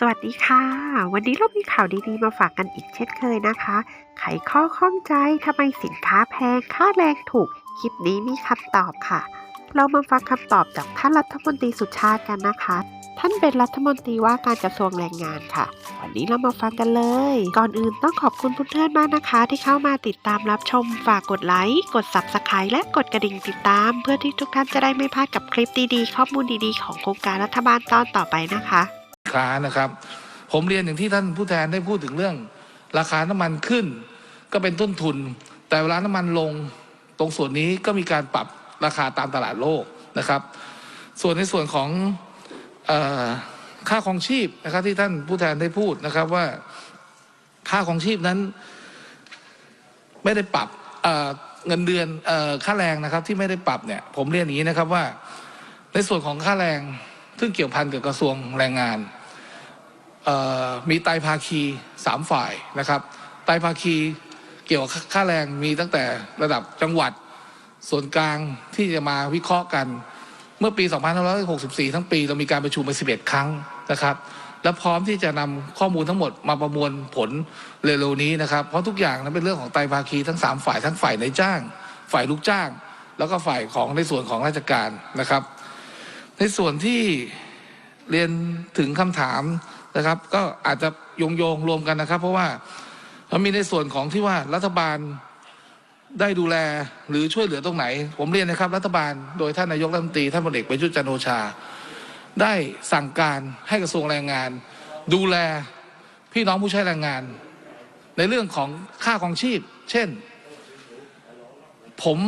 สวัสดีค่ะ วันนี้เรามีข่าวดีๆมาฝากกันอีกเช่นเคยนะคะ ไขข้อข้องใจทำไมสินค้าแพงค่าแรงถูก คลิปนี้มีคำตอบค่ะ เรามาฟังคำตอบจากท่านรัฐมนตรีสุชาติกันนะคะ ท่านเป็นรัฐมนตรีว่าการกระทรวงแรงงานค่ะ วันนี้เรามาฟังกันเลย ก่อนอื่นต้องขอบคุณเพื่อนๆมากนะคะ ที่เข้ามาติดตามรับชมฝากกดไลค์กด subscribe และกดกระดิ่งติดตาม เพื่อที่ทุกท่านจะได้ไม่พลาดกับคลิปดีๆข้อมูลดีๆของโครงการรัฐบาลตอนต่อไปนะคะ ค้านะครับ ผมเรียนอย่างที่ท่านผู้แทนได้พูดถึงเรื่อง ราคาน้ำมันขึ้น ก็เป็นต้นทุน แต่เวลาน้ำมันลงตรงส่วนนี้ก็มีการปรับราคาตามตลาดโลกนะครับ ส่วนในส่วนของออค่าครองชีพนะครับที่ท่านผู้แทนได้พูดนะครับว่าค่าครองชีพนั้น ไม่ได้ปรับเเงินเดือนอค่าแรงนะครับ ที่ไม่ได้ปรับเนี่ย ผมเรียนอย่างนี้นะครับว่า ในส่วนของค่าแรงซึ่งเกี่ยวพันกับกระทรวงแรงงาน มีไตภาคีสามฝ่ายนะครับ ไตภาคีเกี่ยวกับค่าแรงมีตั้งแต่ระดับจังหวัดส่วนกลางที่จะมาวิเคราะห์กัน เมื่อปี 2564 ทั้งปี เรามีการประชุมไป 11 ครั้งนะครับ และพร้อมที่จะนำข้อมูลทั้งหมดมาประมวลผลเร็วๆนี้นะครับ เพราะทุกอย่างนั้นเป็นเรื่องของไตภาคีทั้ง 3 ฝ่ายทั้งฝ่ายในจ้าง ฝ่ายลูกจ้าง แล้วก็ฝ่ายของในส่วนของราชการนะครับ ในส่วนที่เรียนถึงคำถาม นะครับ ก็อาจจะโยงโยงรวมกันนะครับ เพราะว่ามันมีในส่วนของที่ว่ารัฐบาลได้ดูแลหรือช่วยเหลือตรงไหน ผมเรียนนะครับ รัฐบาลโดยท่านนายกรัฐมนตรีท่านพลเอกประยุทธ์จันทร์โอชา ได้สั่งการให้กระทรวงแรงงาน ดูแลพี่น้องผู้ใช้แรงงาน ในเรื่องของค่าของชีพ เช่น ผม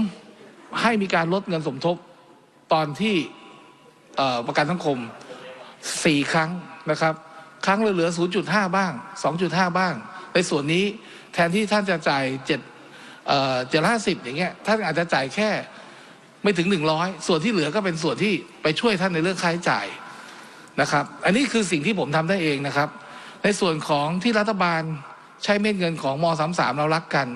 ให้มีการลดเงินสมทบตอนที่ประกันสังคม4ครั้งนะครับ ครั้งละเหลือ 0.5 บ้าง 2.5 บ้าง ในส่วนนี้แทนที่ท่านจะจ่าย7เอ่อ750 อย่างเงี้ย ท่านอาจจะจ่ายแค่ไม่ถึง 100 ส่วนที่เหลือก็เป็นส่วนที่ไปช่วยท่านในเรื่องค่าใช้จ่ายนะครับ อันนี้คือสิ่งที่ผมทำได้เองนะครับ ในส่วนของที่รัฐบาลใช้เม็ดเงินของม .33 เรารักกัน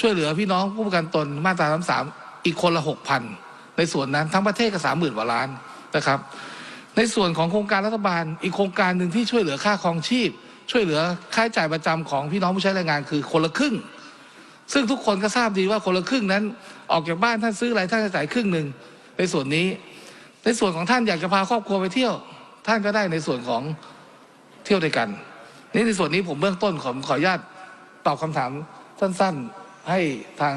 ช่วยเหลือพี่น้องผู้ประกันตนมาตรา 33 อีกคนละ 6,000 ในส่วนนั้นทั้งประเทศก็30,000กว่าล้านนะครับ ในส่วนของโครงการรัฐบาลอีกโครงการหนึ่งที่ช่วยเหลือค่าครองชีพ ช่วยเหลือค่าใช้จ่ายประจำของพี่น้องผู้ใช้แรงงานคือคนละครึ่ง ซึ่งทุกคนก็ทราบดีว่าคนละครึ่งนั้น ออกจากบ้านท่านซื้ออะไรท่านจะจ่ายครึ่งหนึ่งในส่วนนี้ ในส่วนของท่านอยากจะพาครอบครัวไปเที่ยว ท่านก็ได้ในส่วนของเที่ยวด้วยกันนี่ในส่วนนี้ผมเบื้องต้นขอขออนุญาตตอบคำถามสั้นๆให้ทาง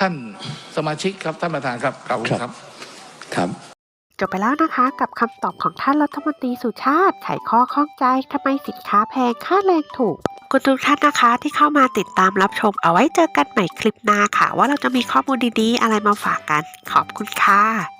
ท่านสมาชิกครับท่านประธานครับขอบคุณครับครับ จบไปแล้วนะคะ กับคำตอบของท่านรัฐมนตรีสุชาติไขข้อข้องใจทำไมสินค้าแพงค่าแรงถูกคุณทุกท่านนะคะที่เข้ามาติดตามรับชมเอาไว้เจอกันใหม่คลิปหน้าค่ะ ว่าเราจะมีข้อมูลดีๆ อะไรมาฝากกันขอบคุณค่ะ